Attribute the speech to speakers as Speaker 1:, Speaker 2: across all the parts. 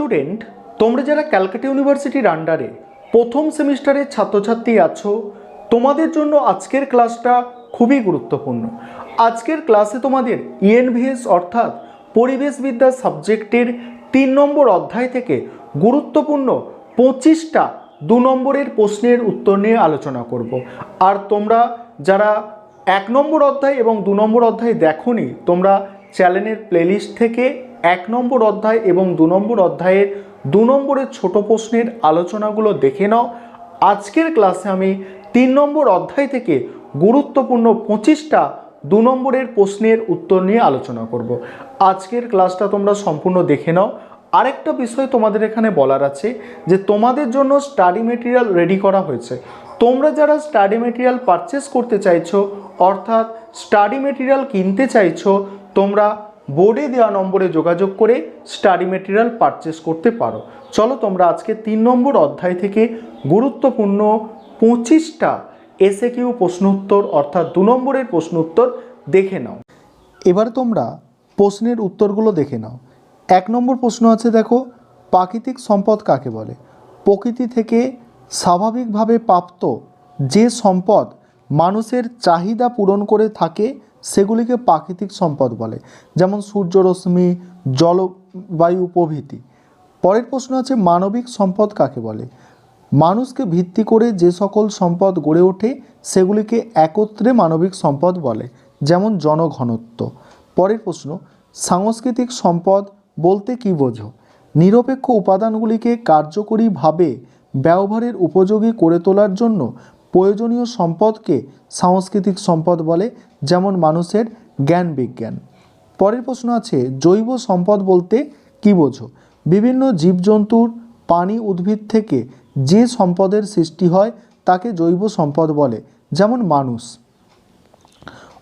Speaker 1: Student, তোমরা যারা ক্যালকাটা ইউনিভার্সিটির আন্ডারে প্রথম সেমিস্টারের ছাত্রছাত্রী আছো, তোমাদের জন্য আজকের ক্লাসটা খুবই গুরুত্বপূর্ণ। আজকের ক্লাসে তোমাদের ইএনভিএস অর্থাৎ পরিবেশবিদ্যা সাবজেক্টের তিন নম্বর অধ্যায় থেকে গুরুত্বপূর্ণ পঁচিশটা দু নম্বরের প্রশ্নের উত্তর নিয়ে আলোচনা করব। আর তোমরা যারা এক নম্বর অধ্যায় এবং দু নম্বর অধ্যায় দেখোনি, তোমরা চ্যানেলের প্লেলিস্ট থেকে এক নম্বর অধ্যায় এবং দু নম্বর অধ্যায়ের দু নম্বরের ছোট প্রশ্নের আলোচনাগুলো দেখে নাও। আজকের ক্লাসে আমি তিন নম্বর অধ্যায় থেকে গুরুত্বপূর্ণ পঁচিশটা দু নম্বরের প্রশ্নের উত্তর নিয়ে আলোচনা করব। আজকের ক্লাসটা তোমরা সম্পূর্ণ দেখে নাও। আরেকটা বিষয় তোমাদের এখানে বলার আছে যে তোমাদের জন্য স্টাডি মেটেরিয়াল রেডি করা হয়েছে। তোমরা যারা স্টাডি মেটেরিয়াল পারচেস করতে চাইছো, অর্থাৎ স্টাডি মেটেরিয়াল কিনতে চাইছো, তোমরা বোর্ডে দেওয়া নম্বরে যোগাযোগ করে স্টাডি মেটেরিয়াল পারচেস করতে পারো। চলো তোমরা আজকে তিন নম্বর অধ্যায় থেকে গুরুত্বপূর্ণ পঁচিশটা এসে কিউ প্রশ্ন উত্তর, অর্থাৎ দু নম্বরের প্রশ্ন উত্তর দেখে নাও। এবার তোমরা প্রশ্নের উত্তরগুলো দেখে নাও। এক নম্বর প্রশ্ন আছে, দেখো, প্রাকৃতিক সম্পদ কাকে বলে? প্রকৃতি থেকে স্বাভাবিকভাবে প্রাপ্ত যে সম্পদ মানুষের চাহিদা পূরণ করে থাকে সেগুলিকে প্রাকৃতিক সম্পদ বলে, যেমন সূর্যরশ্মি জলবায়ু প্রভৃতি। পরের প্রশ্ন আছে, মানবিক সম্পদ কাকে বলে? মানুষকে ভিত্তি করে যে সকল সম্পদ গড়ে ওঠে, সেগুলিকে একত্রে মানবিক সম্পদ বলে, যেমন জনঘনত্ব। পরের প্রশ্ন, সাংস্কৃতিক সম্পদ বলতে কী বোঝো? নিরপেক্ষ উপাদানগুলিকে কার্যকরীভাবে ব্যবহারের উপযোগী করে তোলার জন্য প্রয়োজনীয় সম্পদকে সাংস্কৃতিক সম্পদ বলে, যেমন মানুষের জ্ঞান বিজ্ঞান। পরের প্রশ্ন আছে, জৈব সম্পদ বলতে কী বোঝো? বিভিন্ন জীবজন্তুর পানি উদ্ভিদ থেকে যে সম্পদের সৃষ্টি হয়, তাকে জৈব সম্পদ বলে, যেমন মানুষ।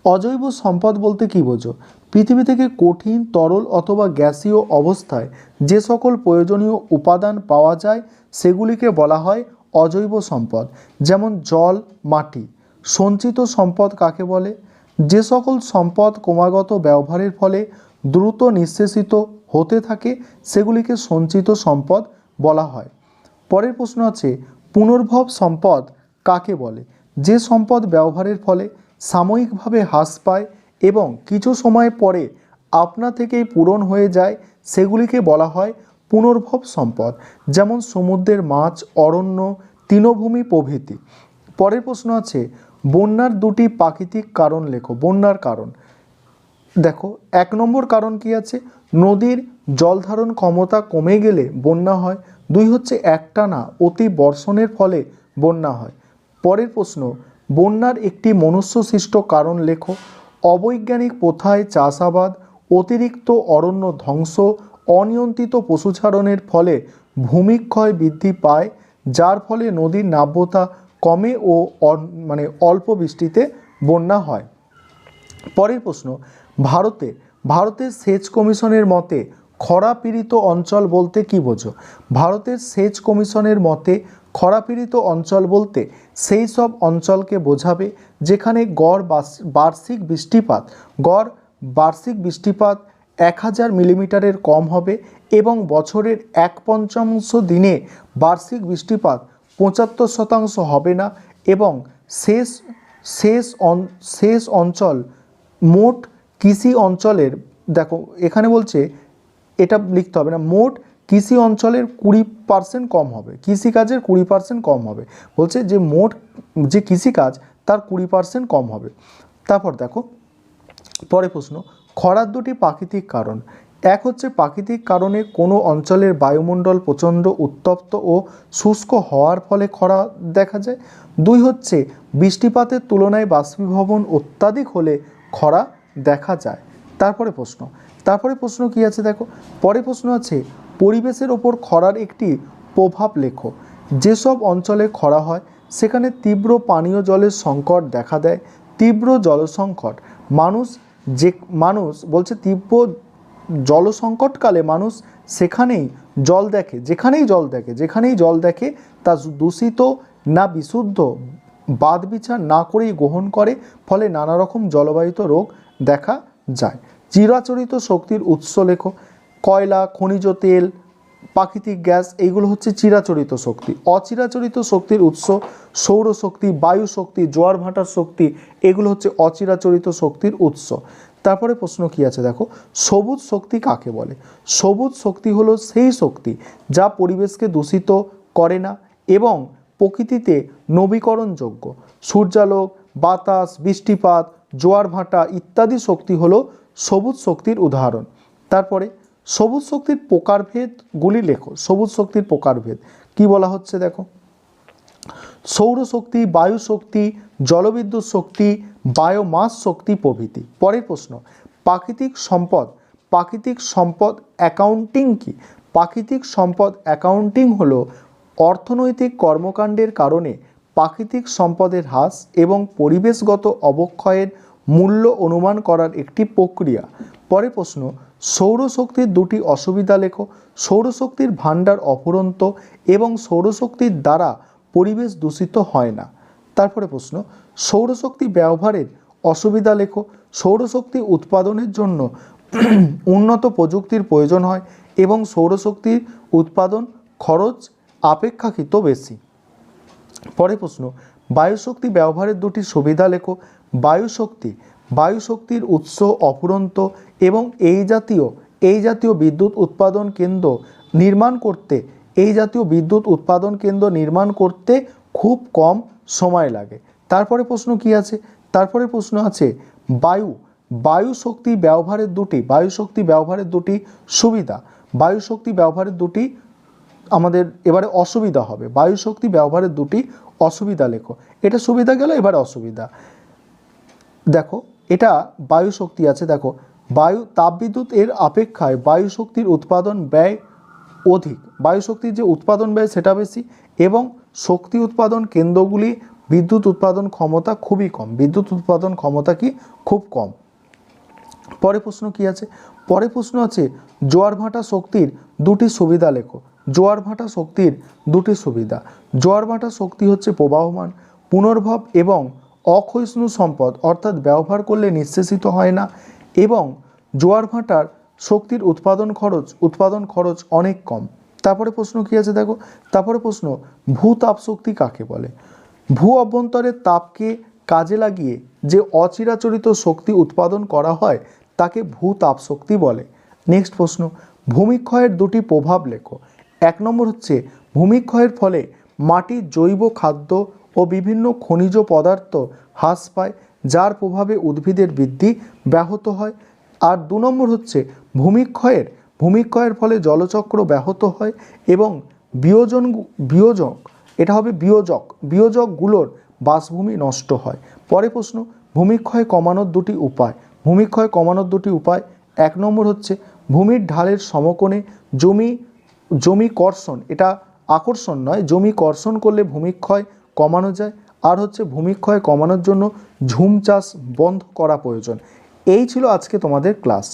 Speaker 1: অজৈব সম্পদ বলতে কী বোঝো? পৃথিবী থেকে কঠিন, তরল অথবা গ্যাসীয় অবস্থায় যে সকল প্রয়োজনীয় উপাদান পাওয়া যায়, সেগুলিকে বলা হয় অজৈব সম্পদ, যেমন জল, মাটি। সঞ্চিত সম্পদ কাকে বলে? যে সকল সম্পদ ক্রমাগত ব্যবহারের ফলে দ্রুত নিঃশেষিত হতে থাকে, সেগুলিকে সঞ্চিত সম্পদ বলা হয়। পরের প্রশ্ন আছে, পুনর্ভব সম্পদ কাকে বলে? যে সম্পদ ব্যবহারের ফলে সাময়িকভাবে হ্রাস পায় এবং কিছু সময় পরে আপনা থেকেই পূরণ হয়ে যায়, সেগুলিকে বলা হয় পুনর্ভব সম্পদ, যেমন সমুদ্রের মাছ, অরণ্য, তৃণভূমি প্রভৃতি। পরের প্রশ্ন আছে, বন্যার দুটি প্রাকৃতিক কারণ লেখো। বন্যার কারণ। দেখো, এক নম্বর কারণ কি আছে? নদীর জলধারণ ক্ষমতা কমে গেলে বন্যা হয়। দুই হচ্ছে একটানা অতি বর্ষণের ফলে বন্যা হয়। পরের প্রশ্ন, বন্যার একটি মনুষ্যসৃষ্ট কারণ লেখো। অবৈজ্ঞানিক প্রথায় চাষাবাদ, অতিরিক্ত অরণ্য ধ্বংস অনিয়ন্ত্রিত পশুচারণের ফলে ভূমিক্ষয় বৃদ্ধি পায়, যার ফলে নদীর নাব্যতা কমে ও মানে অল্প বৃষ্টিতে বন্যা হয়। পরের প্রশ্ন, ভারতে, ভারতের সেচ কমিশনের মতে খরাপীড়িত অঞ্চল বলতে কী বোঝো? ভারতের সেচ কমিশনের মতে খরাপীড়িত অঞ্চল বলতে সেই সব অঞ্চলকে বোঝাবে যেখানে গড় বার্ষিক বৃষ্টিপাত, গড় বার্ষিক বৃষ্টিপাত এক হাজার মিলিমিটারের কম হবে এবং বছরের এক পঞ্চমাংশ দিনে বার্ষিক বৃষ্টিপাত পঁচাত্তর শতাংশ হবে না এবং শেষ শেষ অন, শেষ অঞ্চল মোট কৃষি অঞ্চলের, দেখো এখানে বলছে, এটা লিখতে হবে না, মোট কৃষি অঞ্চলের কুড়ি পার্সেন্ট কম হবে, কৃষিকাজের কুড়ি পার্সেন্ট কম হবে। বলছে যে মোট যে কৃষিকাজ, তার কুড়ি পার্সেন্ট কম হবে। তারপর দেখো পরে প্রশ্ন খরার দুটি প্রাকৃতিক কারণ। এক হচ্ছে প্রাকৃতিক কারণে কোনো অঞ্চলের বায়ুমণ্ডল প্রচণ্ড উত্তপ্ত ও শুষ্ক হওয়ার ফলে খরা দেখা যায়। দুই হচ্ছে বৃষ্টিপাতের তুলনায় বাষ্পীভবন অত্যাধিক হলে খরা দেখা যায়। তারপরে প্রশ্ন তারপরে প্রশ্ন কি আছে দেখো? পরে প্রশ্ন আছে, পরিবেশের ওপর খরার একটি প্রভাব লেখো। যেসব অঞ্চলে খরা হয়, সেখানে তীব্র পানীয় জলের সংকট দেখা দেয়। তীব্র জলসংকট, মানুষ যে মানুষ বলছে তীব্র জলসংকটকালে মানুষ সেখানেই জল দেখে, যেখানেই জল দেখে, যেখানেই জল দেখে, তা দূষিত না বিশুদ্ধ বাদ বিচার না করেই গ্রহণ করে, ফলে নানা রকম জলবাহিত রোগ দেখা যায়। চিরাচরিত শক্তির উৎস লেখ, কয়লা, খনিজ তেল প্রাকৃতিক গ্যাস, এইগুলো হচ্ছে চিরাচরিত শক্তি। অচিরাচরিত শক্তির উৎস সৌরশক্তি বায়ু শক্তি জোয়ার ভাটার শক্তি, এগুলো হচ্ছে অচিরাচরিত শক্তির উৎস। তারপরে প্রশ্ন কি আছে দেখো? সবুজ শক্তি কাকে বলে? সবুজ শক্তি হলো সেই শক্তি যা পরিবেশকে দূষিত করে না এবং প্রকৃতিতে নবীকরণযোগ্য। সূর্যালোক, বাতাস, বৃষ্টিপাত, জোয়ার ভাটা ইত্যাদি শক্তি হলো সবুজ শক্তির উদাহরণ। তারপরে সবুজ শক্তির প্রকারভেদগুলি লেখো, সবুজ শক্তির প্রকারভেদ। কি বলা হচ্ছে দেখো? সৌরশক্তি বায়ু শক্তি জলবিদ্যুৎ শক্তি, বায়োমাস শক্তি প্রভৃতি। পরের প্রশ্ন, প্রাকৃতিক সম্পদ প্রাকৃতিক সম্পদ অ্যাকাউন্টিং কি? প্রাকৃতিক সম্পদ অ্যাকাউন্টিং হলো অর্থনৈতিক কর্মকাণ্ডের কারণে প্রাকৃতিক সম্পদের হ্রাস এবং পরিবেশগত অবক্ষয়ের মূল্য অনুমান করার একটি প্রক্রিয়া। পরের প্রশ্ন, সৌরশক্তির দুটি অসুবিধা লেখো। সৌরশক্তির ভাণ্ডার অফুরন্ত এবং সৌরশক্তির দ্বারা পরিবেশ দূষিত হয় না। তারপরে প্রশ্ন, সৌরশক্তি ব্যবহারের অসুবিধা লেখো। সৌরশক্তি উৎপাদনের জন্য উন্নত প্রযুক্তির প্রয়োজন হয় এবং সৌরশক্তির উৎপাদন খরচ আপেক্ষাকৃত বেশি। পরে প্রশ্ন, বায়ুশক্তি ব্যবহারের দুটি সুবিধা লেখো। বায়ুশক্তি বায়ুশক্তির উৎস অফুরন্ত এবং এই জাতীয় এই জাতীয় বিদ্যুৎ উৎপাদন কেন্দ্র নির্মাণ করতে, এই জাতীয় বিদ্যুৎ উৎপাদন কেন্দ্র নির্মাণ করতে খুব কম সময় লাগে। তারপরে প্রশ্ন কি আছে? তারপরে প্রশ্ন আছে, বায়ু বায়ু শক্তি ব্যবহারের দুটি বায়ু শক্তি ব্যবহারের দুটি সুবিধা। বায়ু শক্তি ব্যবহারের দুটি আমাদের এবারে অসুবিধা হবে। বায়ু শক্তি ব্যবহারের দুটি অসুবিধা লেখো। এটা সুবিধা গেল, এবারে অসুবিধা। দেখো এটা বায়ু শক্তি আছে, দেখো। বায়ু, তাপবিদ্যুৎ এর অপেক্ষায় বায়ু শক্তির উৎপাদন ব্যয় অধিক। বায়ু শক্তির যে উৎপাদন ব্যয়, সেটা বেশি এবং শক্তি উৎপাদন কেন্দ্রগুলি বিদ্যুৎ উৎপাদন ক্ষমতা খুবই কম। বিদ্যুৎ উৎপাদন ক্ষমতা কি? খুব কম। পরে প্রশ্ন কি আছে? পরে প্রশ্ন আছে, জোয়ার ভাটা শক্তির দুটি সুবিধা লেখো। জোয়ার ভাটা শক্তির দুটি সুবিধা। জোয়ার ভাটা শক্তি হচ্ছে প্রবাহমান, পুনর্ভব এবং অক্ষয়ষ্ণু সম্পদ অর্থাৎ ব্যবহার করলে নিঃশেষিত হয় না এবং জোয়ার ভাটার শক্তির উৎপাদন খরচ উৎপাদন খরচ অনেক কম। তারপরে প্রশ্ন কি আছে দেখো? তারপরে প্রশ্ন ভূতাপ শক্তি কাকে বলে? ভূ অভ্যন্তরের তাপকে কাজে লাগিয়ে যে অচিরাচরিত শক্তি উৎপাদন করা হয়, তাকে ভূতাপ শক্তি বলে। নেক্সট প্রশ্ন, ভূমিক্ষয়ের দুটি প্রভাব লেখো। এক নম্বর হচ্ছে, ভূমিক্ষয়ের ফলে মাটির জৈব খাদ্য ও বিভিন্ন খনিজ পদার্থ হ্রাস পায়, যার প্রভাবে উদ্ভিদের বৃদ্ধি ব্যাহত হয়। আর দু নম্বর হচ্ছে ভূমিক্ষয়ের। ভূমিক্ষয়ের ফলে জলচক্র ব্যাহত হয় এবং বিয়োজন বিয়োজক, এটা হবে বিয়োজক। বিয়োজকগুলোর বাসভূমি নষ্ট হয়। পরে প্রশ্ন, ভূমিক্ষয় কমানোর দুটি উপায়। ভূমিক্ষয় কমানোর দুটি উপায়, এক নম্বর হচ্ছে ভূমির ঢালের সমকোণে জমি জমি কর্ষণ, এটা আকর্ষণ নয়, জমি কর্ষণ করলে ভূমিক্ষয় কমানো যায় আর হচ্ছে ভূমিক্ষয় কমানোর জন্য ঝুম চাষ বন্ধ করা প্রয়োজন। এই ছিল আজকে তোমাদের ক্লাস।